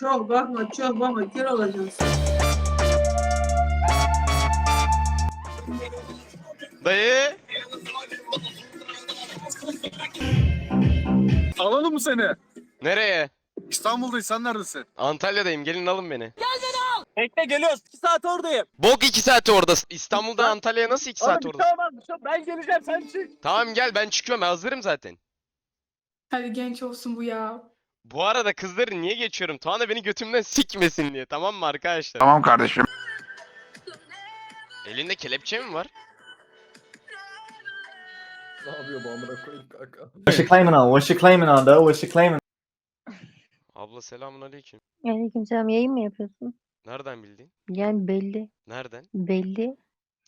Çok bakma çok bakma kör olacaksın. Dayı. Alalım mı seni? Nereye? İstanbul'dayız sen neredesin? Antalya'dayım. Gelin alın beni. Bekle geliyoruz. 2 saat oradayım. Bok 2 saat oradasın. İstanbul'dan Antalya'ya nasıl 2 saat orada? Tamam tamam, ben geleceğim sen çık. Tamam gel ben çıkıyorum. Hazırım zaten. Hadi genç olsun bu ya. Bu arada kızları niye geçiyorum? Tuana beni götümden sikmesin diye. Tamam mı arkadaşlar? Tamam kardeşim. Elinde kelepçe mi var? Ne yapıyor bu amına koyayım kanka? What's she claiming on? What's she claiming on though? What's she claiming? Abla selamun aleyküm. Aleykümselam yayın mı yapıyorsun? Nereden bildin? Yani belli. Nereden? Belli.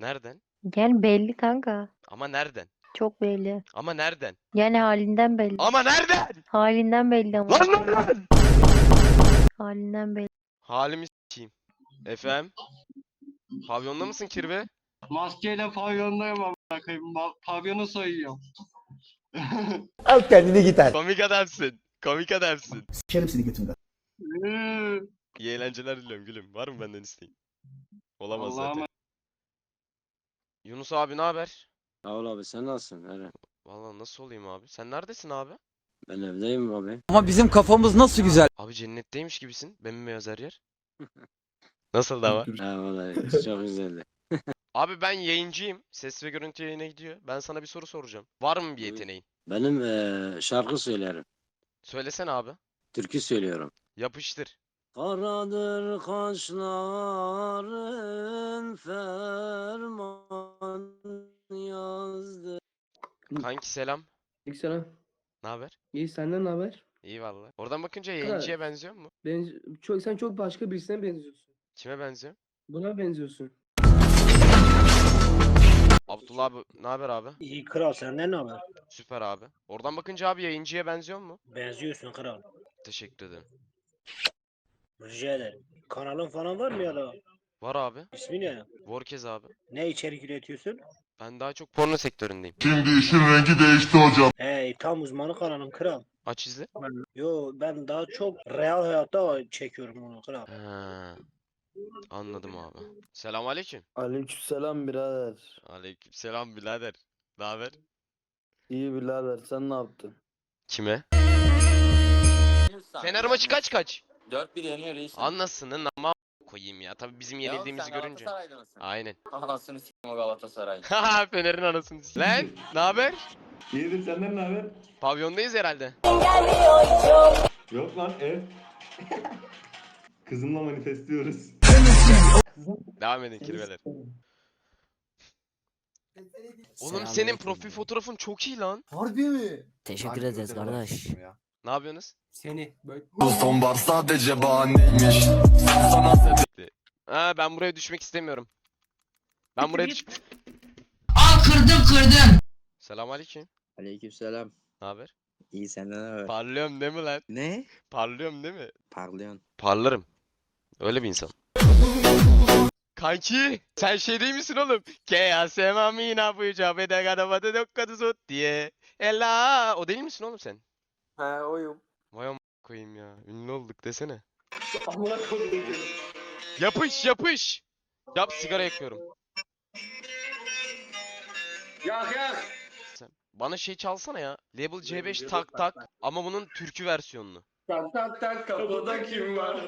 Nereden? Yani belli kanka. Ama nereden? Çok belli. Ama nereden? Yani halinden belli. Ama nereden? Halinden belli ama. Lan nereden? Halinden belli. Halimi s**eyim. Efem? Pavyonda mısın kirve? Maskeyle pavyondayım amına koyayım. Ma- Pavyonu soyuyorum. Al kendini gider. Komik adamsın. Komik adamsın. Sikerim seni götümden. Ee, İyi eğlenceler diliyorum gülüm. Var mı benden isteğin? Olamaz Allah'a zaten. Yunus abi ne haber? Sağ ol abi sen nasılsın? Hele. Vallahi nasıl olayım abi? Sen neredesin abi? Ben evdeyim abi. Ama bizim kafamız nasıl güzel. Abi cennetteymiş gibisin. Bembeyaz her yer. Nasıl da var? Ha vallahi çok güzeldi. Abi ben yayıncıyım. Ses ve görüntü yayına gidiyor. Ben sana bir soru soracağım. Var mı bir yeteneğin? Benim eee, şarkı söylerim. Söylesene abi. Türkü söylüyorum. Yapıştır. Karadır kaşların Kanki selam. Yükselen. Ne haber? İyi senden ne haber? İyi vallahi. Oradan bakınca yayıncıya benziyor mu? Ben çok sen çok başka birisine benziyorsun. Kime benziyor? Buna benziyorsun. Abdullah abi ne haber abi? İyi kral senden ne haber? Süper abi. Oradan bakınca abi yayıncıya benziyor mu? Benziyorsun kral. Teşekkür ederim. Rica ederim. Kanalın falan var mı ya da? Var abi. İsmi ne? Vorkez abi. Ne içerik üretiyorsun? Ben daha çok porno sektöründeyim. Şimdi işin rengi değişti hocam. Hey tam uzmanı kanalın kral. Aç izle. Yo ben daha çok real hayatta çekiyorum onu kral. Ha. Anladım abi. Selamünaleyküm. Aleykümselam birader. Aleykümselam birader. Ne haber? İyi birader sen ne yaptın? Kime? Fener maçı kaç kaç? 4-1 yeniyor reis. Anlasının ama koyayım ya. Tabii bizim yenildiğimizi görünce. Aynen. Anasını s**tim o Galatasaray. Haha Fener'in anasını s- Lan ne haber? İyidir senden ne haber? Pavyondayız herhalde. Yok lan ev. Kızımla manifestliyoruz. Devam edin kirveler. Oğlum senin profil fotoğrafın çok iyi lan. Harbi mi? Teşekkür ederiz kardeş. Ne yapıyorsunuz? Seni böyle Sonbar sadece bahaneymiş. Ha ben buraya düşmek istemiyorum. Ben buraya düş... Al kırdım kırdım. Selamünaleyküm. Aleykümselam. Ne haber? İyi senden ne haber? Parlıyorum değil mi lan? Ne? Parlıyorum değil mi? Parlıyorsun. Parlarım. Öyle bir insan. Kanki sen şey değil misin oğlum? Ke asema mina bu cabe de garabada dokkadu zot diye. Ella o değil misin oğlum sen? He oyum. Vay am koyayım ya. Ünlü olduk desene. Amına koyayım. Yapış yapış. Yap sigara yakıyorum. Yak yak. Sen. Bana şey çalsana ya. Label C5 tak tak ama bunun türkü versiyonunu. Tak tak tak kapıda kim var?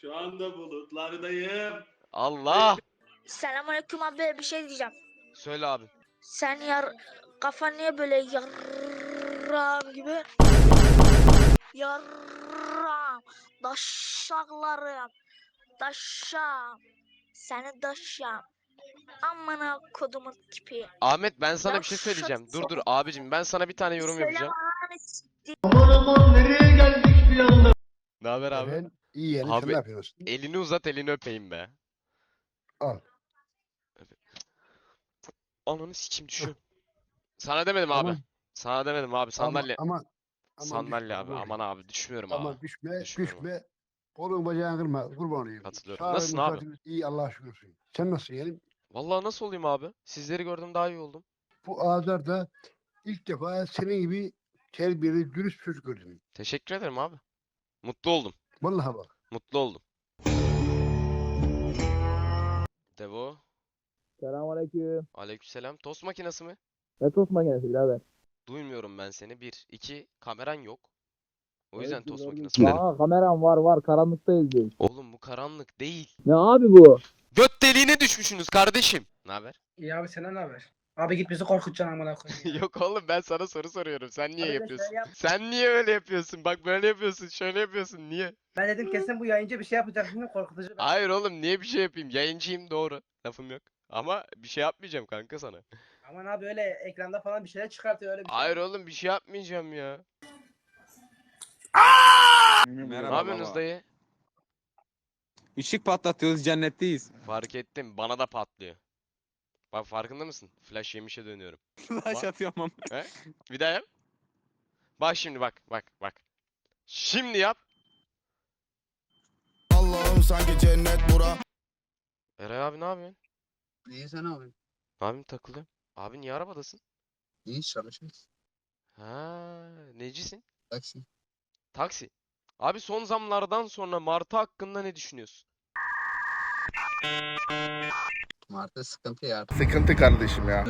Şu anda bulutlardayım. Allah. Selamünaleyküm abi bir şey diyeceğim. Söyle abi. Sen yar kafan niye böyle yarram gibi? Yarram. Daşşaklarım. Daşşam. Seni daşşam. Amına kodumun tipi. Ahmet ben sana bir şey söyleyeceğim. Dur dur abicim ben sana bir tane yorum yapacağım. Ne haber abi? İyi yeğenim, sen Abi-? Elini uzat elini öpeyim be. Al. Evet. Ananı sikim düşüyor. Sana demedim abi. Sana demedim abi sandalye. Ama, Sandalye abi aman abi düşmüyorum abi. düşme, Düşmüyorum. düşme. Kolun bacağını kırma, kurban olayım. Katılıyorum. Sağ Nasılsın abi? saatimiz İyi Allah'a şükürsün. Sen nasılsın yeğenim? Vallahi nasıl olayım abi? Sizleri gördüm daha iyi oldum. Bu Azar'da ilk defa senin gibi terbiyeli, dürüst çocuk gördüm. Teşekkür ederim abi. Mutlu oldum. Vallahi bak. Mutlu oldum. Devo. Selamünaleyküm. Aleykümselam. Tost makinesi mi? Ne tost makinesi birader? Duymuyorum ben seni. Bir. iki Kameran yok. O yüzden tost makinesi dedim. Aa kameram var var karanlıktayız biz. Oğlum bu karanlık değil. Ne abi bu? Göt deliğine düşmüşsünüz kardeşim. Ne haber? İyi abi senden ne haber? Abi git bizi korkutacaksın amına koyayım. ya. Yok oğlum ben sana soru soruyorum. Sen niye Abi de yapıyorsun? şey yap. Sen niye öyle yapıyorsun? Bak böyle yapıyorsun, şöyle yapıyorsun. Niye? Ben dedim kesin bu yayıncı bir şey yapacak şimdi korkutucu. Hayır oğlum niye bir şey yapayım? Yayıncıyım doğru. Lafım yok. Ama bir şey yapmayacağım kanka sana. Aman abi öyle ekranda falan bir şeyler çıkartıyor öyle bir şey. Hayır oğlum bir şey yapmayacağım ya. Ne yapıyorsunuz dayı? Işık patlatıyoruz cennetteyiz. Fark ettim. Bana da patlıyor. Bak farkında mısın? Flash yemişe dönüyorum. Flash atıyorum ama. Bir daha yap. Bak şimdi bak bak bak. Şimdi yap. Allah'ım sanki cennet bura. Eray abi ne yapıyorsun? İyi sen abi. Abim takılıyor. Abi niye arabadasın? İyi çalışıyoruz. Ha, necisin? Taksi. Taksi. Abi son zamlardan sonra Martı hakkında ne düşünüyorsun? Martı sıkıntı ya. Sıkıntı kardeşim ya.